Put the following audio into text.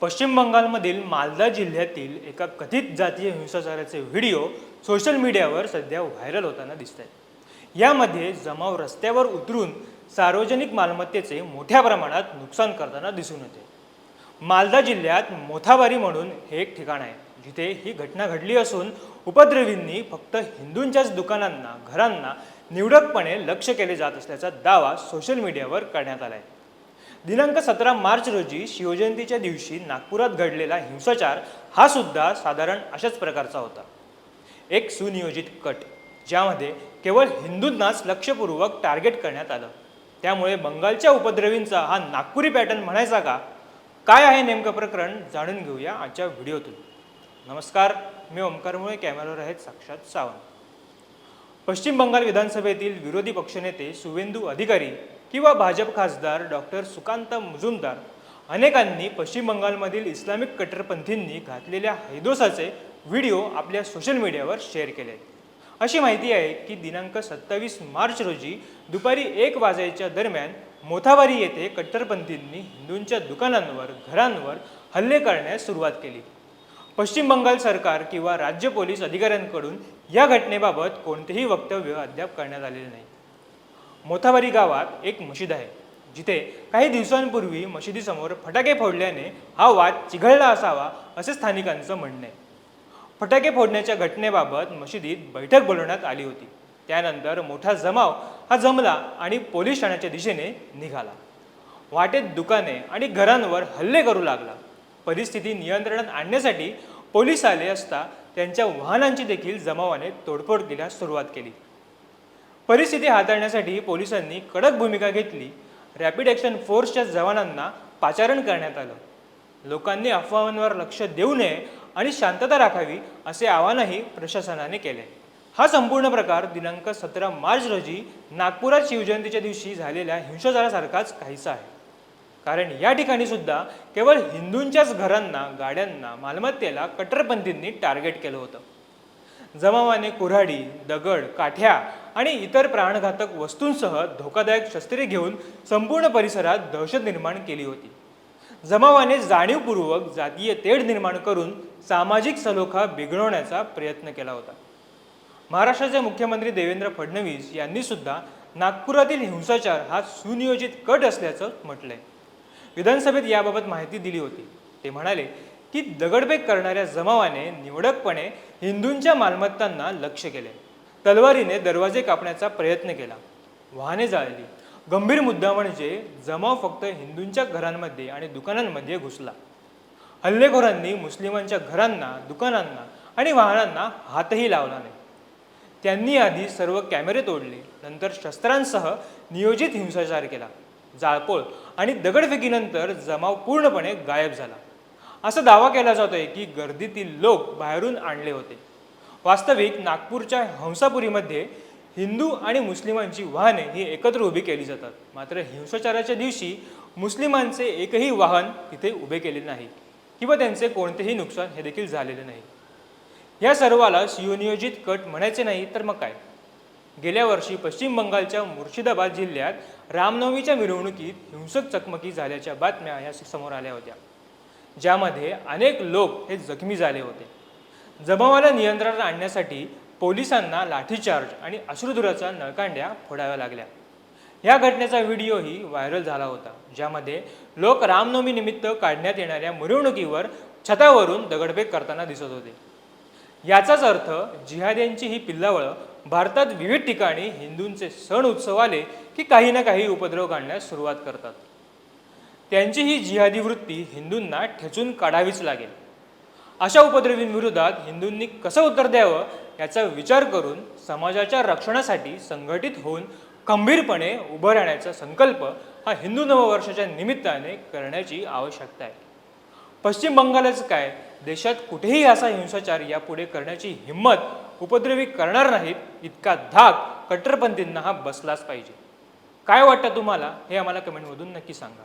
पश्चिम बंगालमधील मालदा जिल्ह्यातील एका कथित जातीय हिंसाचाराचे व्हिडिओ सोशल मीडियावर सध्या व्हायरल होताना दिसत आहेत यामध्ये जमाव रस्त्यावर उतरून सार्वजनिक मालमत्तेचे मोठ्या प्रमाणात नुकसान करताना दिसून येते. मालदा जिल्ह्यात मोथाबारी म्हणून हे एक ठिकाण आहे जिथे ही घटना घडली असून उपद्रवींनी फक्त हिंदूंच्याच दुकानांना घरांना निवडकपणे लक्ष केले जात असल्याचा दावा सोशल मीडियावर करण्यात आला आहे दिनांक सतरा मार्च रोजी शिवजयंतीच्या दिवशी नागपुरात घडलेला हिंसाचार हा सुद्धा साधारण अशाच प्रकारचा होता. एक सुनियोजित कट ज्यामध्ये केवळ हिंदूंनाच लक्षपूर्वक टार्गेट करण्यात आलं. त्यामुळे बंगालच्या उपद्रवींचा हा नागपुरी पॅटर्न म्हणायचा का? काय आहे नेमकं प्रकरण जाणून घेऊया आजच्या व्हिडिओतून. नमस्कार मी ओमकारमुळे कॅमेरावर आहेत साक्षात सावंत. पश्चिम बंगाल विधानसभेतील विरोधी पक्षनेते सुवेंदू अधिकारी किंवा भाजप खासदार डॉक्टर सुकांत मुजुमदार अनेकांनी पश्चिम बंगालमधील इस्लामिक कट्टरपंथींनी घातलेल्या हैदोसाचे व्हिडिओ आपल्या सोशल मीडियावर शेअर केले. आहेत अशी माहिती आहे की दिनांक सत्तावीस मार्च रोजी दुपारी एक वाजायच्या दरम्यान मोथावारी येथे कट्टरपंथींनी हिंदूंच्या दुकानांवर घरांवर हल्ले करण्यास सुरुवात केली. पश्चिम बंगाल सरकार किंवा राज्य पोलीस अधिकाऱ्यांकडून या घटनेबाबत कोणतेही वक्तव्य अद्याप करण्यात आलेले नाही. मोथाबारी गावात एक मशीद आहे. जिथे काही दिवसांपूर्वी मशिदीसमोर फटाके फोडल्याने हा वाद चिघळला असावा असे स्थानिकांचं म्हणणं. आहे फटाके फोडण्याच्या घटनेबाबत मशिदीत बैठक बोलवण्यात आली होती. त्यानंतर मोठा जमाव हा जमला आणि पोलीस ठाण्याच्या दिशेने निघाला. वाटेत दुकाने आणि घरांवर हल्ले करू लागला. परिस्थिती नियंत्रणात आणण्यासाठी पोलीस आले असता त्यांच्या वाहनांची देखील जमावाने तोडफोड केल्यास सुरुवात केली. परिस्थिती हाताळण्यासाठी पोलिसांनी कडक भूमिका घेतली. रॅपिड ॲक्शन फोर्सच्या जवानांना पाचारण करण्यात आलं. लोकांनी अफवांवर लक्ष देऊ नये आणि शांतता राखावी असे आवाहनही प्रशासनाने केले. हा संपूर्ण प्रकार दिनांक सतरा मार्च रोजी नागपुरात शिवजयंतीच्या दिवशी झालेल्या हिंसाचारासारखाच काहीसा आहे. कारण या ठिकाणी सुद्धा केवळ हिंदूंच्याच घरांना गाड्यांना मालमत्तेला कट्टरपंथींनी टार्गेट केलं होतं. जमावाने कुऱ्हाडी दगड काठ्या आणि इतर प्राणघातक वस्तूंसह धोकादायक शस्त्रे घेऊन संपूर्ण परिसरात दहशत निर्माण केली होती. जमावाने जाणीवपूर्वक जातीय तेढ निर्माण करून सामाजिक सलोखा बिघडवण्याचा प्रयत्न केला होता. महाराष्ट्राचे मुख्यमंत्री देवेंद्र फडणवीस यांनी सुद्धा नागपुरातील हिंसाचार हा सुनियोजित कट असल्याचं म्हटलंय. विधानसभेत याबाबत माहिती दिली होती. ते म्हणाले की दगडफेक करणाऱ्या जमावाने निवडकपणे हिंदूंच्या मालमत्तांना लक्ष केले. तलवारीने दरवाजे कापण्याचा प्रयत्न केला. वाहने जाळली. गंभीर मुद्दा म्हणजे जमाव फक्त हिंदूंच्या घरांमध्ये आणि दुकानांमध्ये घुसला. हल्लेखोरांनी मुस्लिमांच्या घरांना दुकानांना आणि वाहनांना हातही लावला नाही. त्यांनी आधी सर्व कॅमेरे तोडले नंतर शस्त्रांसह नियोजित हिंसाचार केला. जाळपोळ आणि दगडफेकीनंतर जमाव पूर्णपणे गायब झाला. असा दावा केला जातोय की गर्दीतील लोक बाहेरून आणले होते. वास्तविक नागपूरच्या हंसापुरीमध्ये हिंदू आणि मुस्लिमांची वाहने ही एकत्र उभी केली जातात. मात्र हिंसाचाराच्या दिवशी मुस्लिमांचे एकही वाहन तिथे उभे केले नाही किंवा त्यांचे कोणतेही नुकसान हे देखील झालेले नाही. या सर्वाला सुनियोजित कट म्हणायचे नाही तर मग काय? गेल्या वर्षी पश्चिम बंगालच्या मुर्शिदाबाद जिल्ह्यात रामनवमीच्या मिरवणुकीत हिंसक चकमकी झाल्याच्या बातम्या या समोर आल्या होत्या. ज्यामध्ये अनेक लोक हे जखमी झाले होते. जमावाला नियंत्रणात आणण्यासाठी पोलिसांना लाठीचार्ज आणि अश्रुधुराचा नळकांड्या फोडाव्या लागल्या. या घटनेचा व्हिडिओही व्हायरल झाला होता ज्यामध्ये लोक रामनवमीनिमित्त काढण्यात येणाऱ्या मिरवणुकीवर छतावरून दगडफेक करताना दिसत होते. याचाच अर्थ जिहाद्यांची ही पिल्लावळं भारतात विविध ठिकाणी हिंदूंचे सण उत्सव आले की काही ना काही उपद्रव काढण्यास सुरुवात करतात. त्यांची ही जिहादी वृत्ती हिंदूंना ठेचून काढावीच लागेल. अशा उपद्रवींविरोधात हिंदूंनी कसं उत्तर द्यावं याचा विचार करून समाजाच्या रक्षणासाठी संघटित होऊन खंबीरपणे उभं राहण्याचा संकल्प हा हिंदू नववर्षाच्या निमित्ताने करण्याची आवश्यकता आहे. पश्चिम बंगालच काय देशात कुठेही असा हिंसाचार यापुढे करण्याची हिंमत उपद्रवी करणार नाहीत इतका धाक कट्टरपंथींना हा बसलाच पाहिजे. काय वाटतं तुम्हाला? हे आम्हाला कमेंटमधून नक्की सांगा.